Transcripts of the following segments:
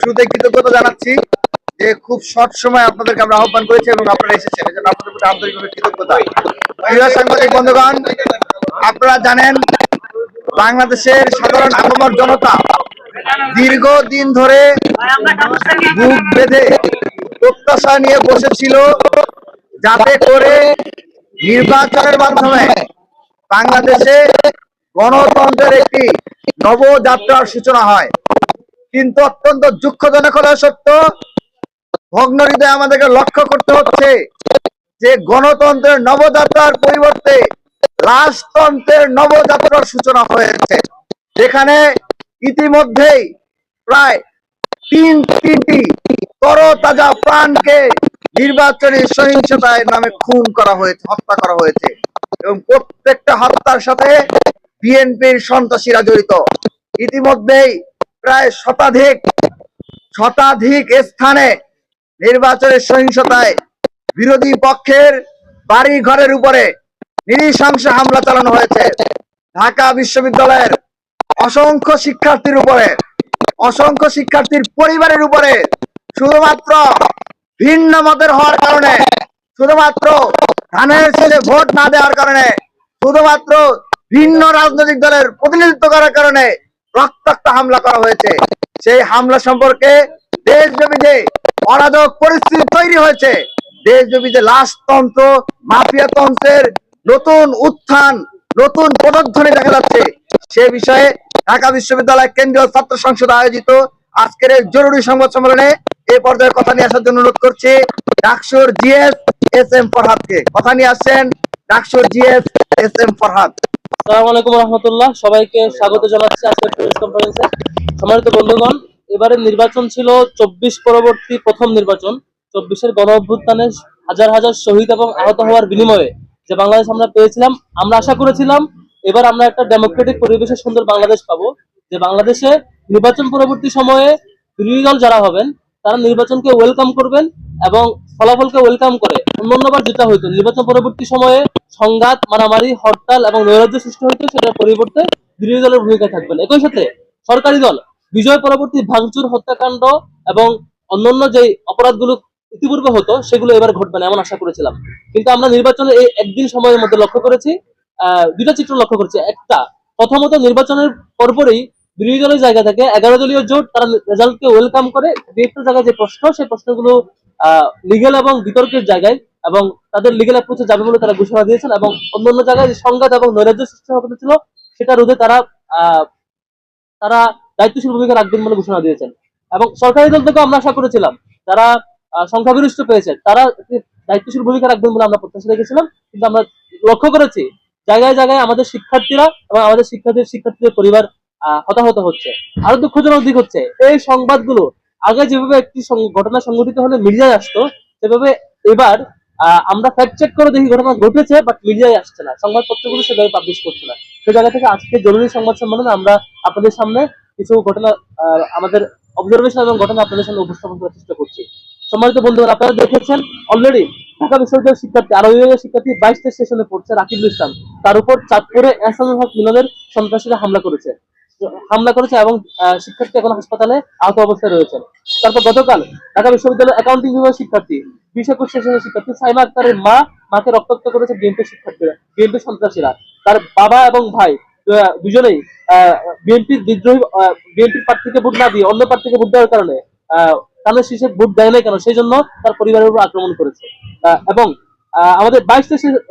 শুরুতে কৃতজ্ঞতা জানাচ্ছি যে খুব শর্ট সময় আপনাদেরকে আমরা আহ্বান করেছি এবং আপনারা এসেছেন। এজন্য আপনাদের প্রতি আন্তরিকভাবে কৃতজ্ঞতা। প্রিয় সাংবাদিক বন্ধুগণ, আপনারা জানেন, বাংলাদেশের সাধারণ আপামর জনতা দীর্ঘদিন ধরে বুক বেঁধে প্রত্যাশা নিয়ে বসেছিল যাতে করে নির্বাচনের মাধ্যমে বাংলাদেশে গণতন্ত্রের একটি নবযাত্রার সূচনা হয়। কিন্তু অত্যন্ত দুঃখজনক হলেও সত্য ভগ্ন হৃদয়ে আমাদেরকে লক্ষ্য করতে হচ্ছে যে গণতন্ত্রের নবযাত্রার পরিবর্তে রাজতন্ত্রের নবযাত্রার সূচনা হয়েছে। যেখানে ইতিমধ্যেই প্রায় তিন তিনটি তরতাজা প্রাণকে নির্বাচনী সহিংসতায় নামে খুন করা হয়েছে, হত্যা করা হয়েছে এবং প্রত্যেকটা হত্যার সাথে বিএনপির সন্ত্রাসীরা জড়িত। ইতিমধ্যেই প্রায় শতাধিক শতাধিক স্থানে নির্বাচনের সহিংসতায় বিরোধী পক্ষের বাড়ি ঘরের উপরে নৃশংস হামলা চালানো হয়েছে। ঢাকা বিশ্ববিদ্যালয়ের অসংখ্য শিক্ষার্থীর উপরে, অসংখ্য শিক্ষার্থীর পরিবারের উপরে শুধুমাত্র ভিন্ন মতের হওয়ার কারণে, শুধুমাত্র ধানের ছেলে ভোট না দেওয়ার কারণে, শুধুমাত্র ভিন্ন রাজনৈতিক দলের প্রতিনিধিত্ব করার কারণে রক্তাক্ত হামলা করা হয়েছে। সেই হামলা সম্পর্কে দেশব্যাপী যে অরাজক পরিস্থিতি তৈরি হয়েছে। দেশব্যাপী যে লাশতন্ত্র মাফিয়া তন্ত্রের নতুন উত্থান, নতুন পদধ্বনি দেখা যাচ্ছে। সে বিষয়ে ঢাকা বিশ্ববিদ্যালয় কেন্দ্রীয় ছাত্র সংসদ আয়োজিত আজকের এই জরুরি সংবাদ সম্মেলনে এই পর্যায়ে কথা নিয়ে আসার জন্য অনুরোধ করছি ডাকসুর জিএস এস এম ফরহাদকে। কথা নিয়ে আসছেন ডাকসুর জিএস এস এম ফরহাদ। আমরা আশা করেছিলাম, এবার আমরা একটা ডেমোক্রেটিক পরিবেশে সুন্দর বাংলাদেশ পাবো। যে বাংলাদেশে নির্বাচন পরবর্তী সময়ে বিরোধী দল যারা হবেন, তারা নির্বাচনকে ওয়েলকাম করবেন এবং ফলাফলকে ওয়েলকাম করে। অন্যান্যবার যেটা হইতো, নির্বাচন পরবর্তী সময়ে সংঘাত, মারামারি, হরতাল এবং নৈরাজ্য সৃষ্টি হইতো সেটার পরিবর্তে বিরোধী দলের ভূমিকা থাকবেন একই সাথে সরকারি দল, বিজয় পরবর্তী ভাঙচুর, হত্যাকাণ্ড এবং অন্যান্য যে অপরাধগুলো ইতিপূর্বে হতো, সেগুলো এবার ঘটবে না, এমন আশা করেছিলাম। কিন্তু আমরা নির্বাচনের এই একদিন সময়ের মধ্যে লক্ষ্য করেছি দুইটা চিত্র লক্ষ্য করেছি। একটা, প্রথমত নির্বাচনের পরপরই বিরোধী দলের জায়গা থেকে এগারো দলীয় জোট, তারা রেজাল্টকে ওয়েলকাম করে একটা জায়গায় যে প্রশ্ন, সেই প্রশ্নগুলো লিগেল এবং বিতর্কের জায়গায় এবং তাদের লিগেল অ্যাপ্রোচে যাবে বলে তারা ঘোষণা দিয়েছেন এবং অন্যান্য জায়গায় যে সংঘাত এবং নৈরাজ্য সৃষ্টি হবে ছিল, সেটা রোধে তারা তারা দায়িত্বশীল ভূমিকা রাখবেন বলে ঘোষণা দিয়েছেন। এবং সরকারি দল থেকে আমরা আশা করেছিলাম, যারা সংখ্যাগরিষ্ঠ পেয়েছে তারা দায়িত্বশীল ভূমিকা রাখবেন বলে আমরা প্রত্যাশা রেখেছিলাম, কিন্তু আমরা লক্ষ্য করেছি, জায়গায় জায়গায় আমাদের শিক্ষার্থীরা এবং আমাদের শিক্ষার্থীর শিক্ষার্থীদের পরিবার হতাহত হচ্ছে। আরও দুঃখজনক দিক হচ্ছে, এই সংবাদগুলো আগে যেভাবে একটি ঘটনা সংঘটিত হলে মিডিয়ায় আসতো, সেভাবে এবার আমরা ফ্যাক্ট চেক করে দেখি ঘটনা ঘটেছে বাট মিডিয়ায় আসছে না। সংবাদপত্রগুলো সেভাবে পাবলিশ করছে না। সে জায়গা থেকে আজকে জরুরি সংবাদ সম্মেলনে আমরা আপনাদের সামনে কিছু ঘটনা আমাদের অবজারভেশন এবং ঘটনা আপনাদের সামনে উপস্থাপন করার চেষ্টা করছি। সম্মানিত বন্ধুরা আপনারা দেখেছেন অলরেডি ঢাকা বিশ্ববিদ্যালয়ের শিক্ষার্থী আরও শিক্ষার্থী বাইশটা স্টেশনে পড়ছে রাকিবুল ইসলাম। তার উপর চাঁদপুরে এহসানুল হক মিলনের সন্ত্রাসীরা হামলা করেছে। হামলা করেছে এবং শিক্ষার্থী এখন হাসপাতালে আহত অবস্থায় রয়েছেন। তারপর গতকাল ঢাকা বিশ্ববিদ্যালয়ের অ্যাকাউন্টিং বিভাগের শিক্ষার্থী একুশ স্টেশনের শিক্ষার্থী সাইমা আক্তারের মা মাকে রক্তাক্ত করেছে বিএনপি শিক্ষার্থীরা বিএনপি সন্ত্রাসীরা। তার বাবা এবং ভাই দুজনেই বিএনপির বিদ্রোহী বিএনপির প্রার্থীকে ভোট না দিয়ে অন্য প্রার্থীকে ভোট দেওয়ার কারণে কানের শীষে ভোট দেয় নাই কেন? সেই জন্য তার পরিবারের উপর আক্রমণ করেছে। এবং আমাদের বাইশ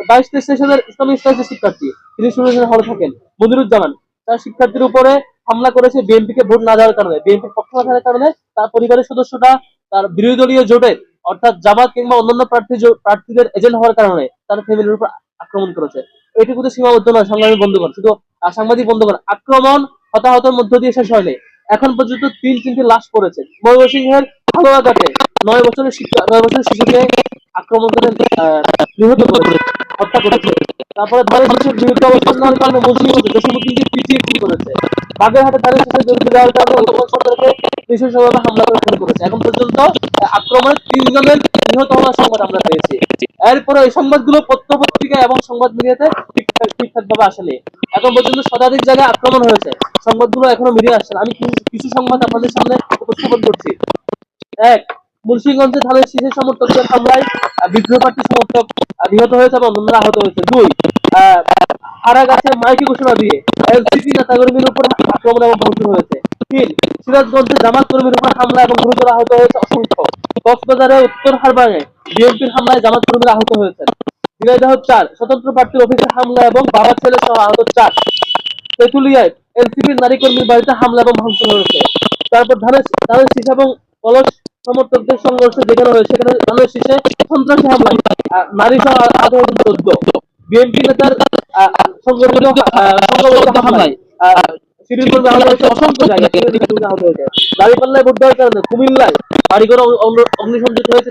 বাইশ স্টেশনের ইসলামী স্টাইসের শিক্ষার্থী, তিনি সুরেশের হলে থাকেন, মনিরুজ্জামান। তার শিক্ষার্থীর উপরে হামলা করেছে বিএনপি কে ভোট না দেওয়ার কারণে। বিএনপির পক্ষ না থাকার কারণে তার পরিবারের সদস্যটা তার বিরোধী দলীয় জোটের অর্থাৎ জামাত কিংবা অন্যান্য প্রার্থী প্রার্থীদের এজেন্ট হওয়ার কারণে তার ফ্যামিলির উপর আক্রমণ করেছে। এটুকুতে সীমাবদ্ধ নয়, সংগ্রামী বন্ধুগণ। শুধু সাংবাদিক বন্ধুগণ, আক্রমণ হতাহতের মধ্য দিয়ে শেষ হয়নি। এখন পর্যন্ত তিন তিনটি লাশ পড়েছে। ময়মনসিংহের হালুয়াঘাটে নয় বছরের শিক্ষা নয় বছরের শিশুকে আক্রমণ করে নিহত করেছে। হত্যা করেছে তারপরে সংবাদ আমরা সংবাদগুলো সংবাদ মিডিয়াতে আসেনি। এখন পর্যন্ত শতাধিক জায়গায় আক্রমণ হয়েছে। সংবাদগুলো এখনও মিডিয়া আসছে। আমি কিছু সংবাদ আপনাদের সামনে উপস্থাপন করছি। এক মুন্সিগঞ্জে ধানের শীষের সমর্থকদের হামলায় বিদ্রোহ প্রার্থী সমর্থক নিহত হয়েছে এবং অন্যরা আহত হয়েছে। দুই আহ, হারাগাছে মাইকে ঘোষণা দিয়ে এনসিপি নেতাকর্মীর উপর আক্রমণ এবং ভাঙচুর হয়েছে। তিন সিরাজগঞ্জে জামাত কর্মীর উপর হামলা এবং গুরুতর আহত হয়েছে অসংখ্য। কক্সবাজারে উত্তর হারবাঙে বিএনপির হামলায় জামাত কর্মীরা আহত হয়েছে ঝিনাইদহ চার স্বতন্ত্র প্রার্থীর অফিসে হামলা এবং বাবা ছেলে সহ আহত চার। তেঁতুলিয়ায় এনসিপির নারী কর্মীর বাড়িতে হামলা এবং ভাঙচুর হয়েছে। তারপর ধানের ধানের শীষ এবং কলস সমর্থকদের সংঘর্ষ যেখানে হয়েছে সেখানে ধানের শীষে সন্ত্রাসী হামলায় আহ, নারী সহ আহত চোদ্দ বিএনপি নেতার সংগঠিত হামলায়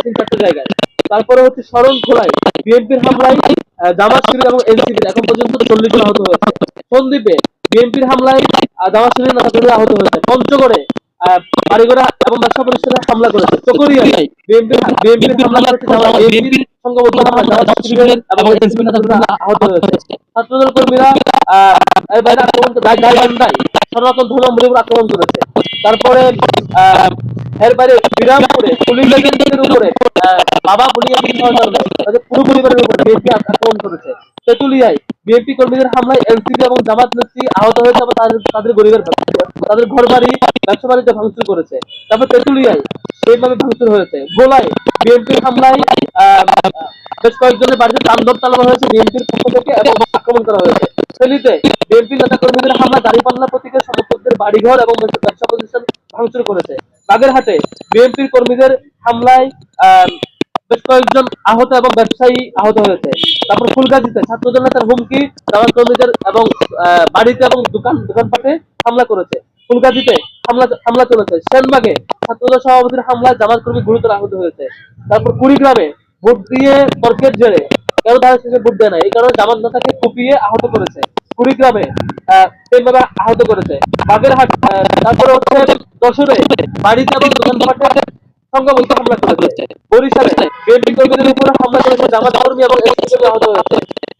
তিন চারটে জায়গায়। তারপরে হচ্ছে শরণ খোলায় বিএনপির হামলায় জামাত শিবির এবং এনসিপির এখন পর্যন্ত চল্লিশ জন আহত হয়েছে। সন্দ্বীপে বিএনপির হামলায় জামাত শিবির আহত হয়েছে। পঞ্চগড়ে বাড়িঘরে এবং ব্যবসা প্রতিষ্ঠানে হামলা করেছে। চকরিয়ায় ছাত্রদল কর্মীরা সনাতন আক্রমণ করেছে। তারপরে আহ, এর বাইরে বিরামপুরে পুলিশ উপরে বাবা বলিয়া কিছু হওয়ার কারণে তাদের পুরো পরিবারের উপরে বিএনপি আক্রমণ করেছে। তেতুলিয়ায় বিএনপি কর্মীদের হামলায় এনসিপি এবং জামাত নেত্রী আহত হয়েছে এবং তাদের গরিবের তাদের ঘর বাড়ি ব্যবসা বাড়িতে ভাঙচুর করেছে। তারপর তেতুলিয়ায় সেইভাবে ভাঙচুর হয়েছে। গোলায় বিএনপির হামলায় বেশ কয়েকজনের বাড়িতে তাণ্ডব চালানো হয়েছে বিএনপির পক্ষ থেকে এবং আক্রমণ করা হয়েছে। ফেনীতে বিএনপি নেতা কর্মীদের হামলা দাঁড়িপাল্লা প্রতীকের সমর্থকদের বাড়িঘর এবং ব্যবসা প্রতিষ্ঠান ভাঙচুর করেছে। বাগেরহাটে বিএনপির কর্মীদের হামলায় বেশ কয়েকজন আহত এবং ব্যবসায়ী আহত হয়েছে। তারপর ফুলগাজীতে ছাত্রদল নেতার হুমকি জামাত কর্মীদের এবং বাড়িতে এবং দোকান, দোকানপাটে হামলা করেছে। ফুলগাজীতে হামলা হামলা চলেছে। সেনবাগে ছাত্রদল সভাপতির হামলায় জামাত কর্মী গুরুতর আহত হয়েছে। তারপর কুড়িগ্রামে ভোট দিয়ে তর্কের জেরে কেউ ধানের শেষে ভোট দেয় না। এই কারণে জামাত নেতাকে কুপিয়ে আহত করেছে। কুড়িগ্রামে সেইভাবে আহত করেছে। বাগেরহাট তারপরে হচ্ছে দশরে বাড়িতে এবং দোকানপাটে সংঘবদ্ধ হামলা করেছে বরিশালে বিএনপি কর্মীদের উপর হামলা করেছে জামাত কর্মী এবং আহত হয়েছে।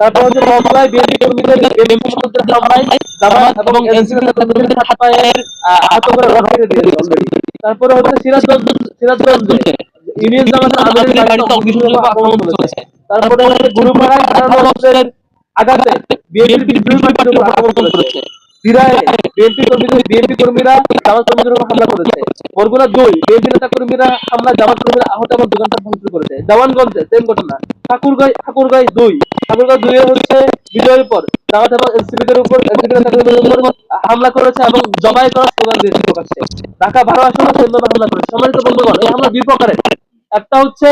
তারপর হচ্ছে মহকুমায় বিএনপি কর্মীদের হামলায় জামাত এবং এনসিপি কর্মীদের হাত পায়ে আহ, আহত করে রড কেটে দিয়েছে তারপরে হচ্ছে সিরাজগঞ্জ সিরাজগঞ্জে ইউনিয়ন জামাতের আমিরের বাড়িতে অগ্নিসংযোগ আক্রমণ করেছে। তারপরে হচ্ছে গুরুপাড়ায় আঘাতে বিএনপি আক্রমণ করেছে। দিরায় বিএনপি কর্মীদের বিএনপি কর্মীরা জামাত কর্মীদের উপর হামলা করেছে। বরগুনা দুই বিএনপি নেতা কর্মীরা হামলা জামাত কর্মীরা আহত এবং দোকানপাট ভাঙচুর করেছে। দেওয়ানগঞ্জে সেম ঘটনা। দুই। হচ্ছে একটা হচ্ছে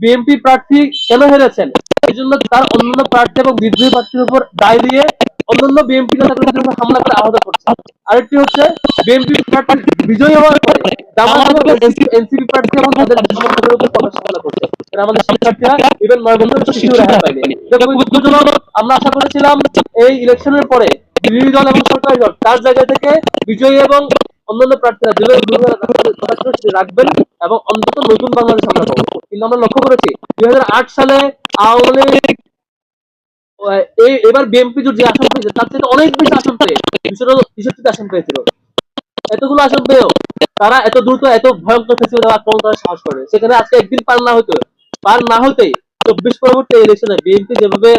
বিএনপি প্রার্থী কেন হেরেছেন? এই জন্য তার অন্যান্য প্রার্থী এবং বিদ্রোহী প্রার্থীর উপর দায় দিয়ে অন্যান্য বিএনপি নেতাকর্মীদের হামলা করে আহত করছে। আরেকটি হচ্ছে বিএনপি প্রার্থী বিজয়ী হওয়ার পরে এনসিপি প্রার্থী এবং তাদের করছে। আমাদের ইভেন শিশু রেহাই আমরা আশা করেছিলাম এই ইলেকশনের পরে বিরোধী দল এবং সরকারি দল তার জায়গা থেকে বিজয়ী এবং অন্যান্য প্রার্থীরা রাখবেন এবং অন্তত নতুন বাংলাদেশ আমরা কিন্তু আমরা লক্ষ্য করেছি, দুই সালে আওয়ামী লীগ এই এবার বিএনপি যে আসন পেয়েছে, তার থেকে অনেক বেশি আসন পেয়ে দুশো আসন পেয়েছিল। এতগুলো আসন পেয়েও তারা এত দ্রুত, এত ভয়ঙ্কর দেওয়া আক্রমণ করার সাহস করে। সেখানে আজকে একদিন পার না হতো পার না হতেই চব্বিশ পরবর্তী ইলেকশনে বিএনপি যেভাবে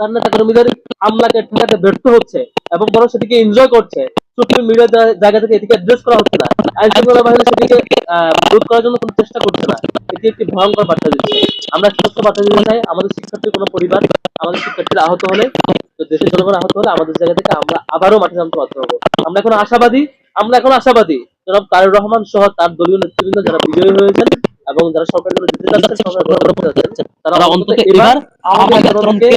তার নেতা কর্মীদের হামলাকে ঠেকাতে ব্যর্থ হচ্ছে এবং বরং সেটিকে এনজয় করছে সোশ্যাল মিডিয়ার জায়গা থেকে এটিকে অ্যাড্রেস করা হচ্ছে না। আইন শৃঙ্খলা বাহিনী সেটিকে রোধ করার জন্য কোনো চেষ্টা করছে না। এটি একটি ভয়ঙ্কর বার্তা দিচ্ছে। আমরা স্পষ্ট বার্তা দিতে চাই, আমাদের শিক্ষার্থীর কোনো পরিবার, আমাদের শিক্ষার্থীরা আহত হলে দেশের জনগণ আহত হলে আমাদের জায়গা থেকে আমরা আবারও মাঠে নামতে বাধ্য হব। আমরা এখন আশাবাদী, আমরা এখন আশাবাদী। জনাব তারেক রহমান সহ তার দলীয় নেতৃবৃন্দ যারা বিজয়ী হয়েছেন এবং যারা সরকারি দলে যেতে যাচ্ছেন তারা অন্তত এবার আওয়ামী আন্দোলনকে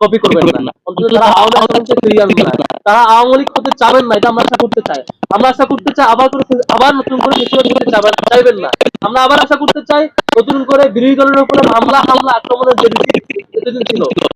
কপি করবেন না। অন্তত তারা আওয়ামী আন্দোলনকে ফিরিয়ে আনবেন না। তারা আওয়ামী লীগ হতে চাবেন না এটা আমরা আশা করতে চাই। আমরা আশা করতে চাই আবার করে আবার নতুন করে করতে চাবেন চাইবেন না। আমরা আবার আশা করতে চাই নতুন করে বিরোধী দলের উপরে মামলা হামলা আক্রমণের যে ছিল।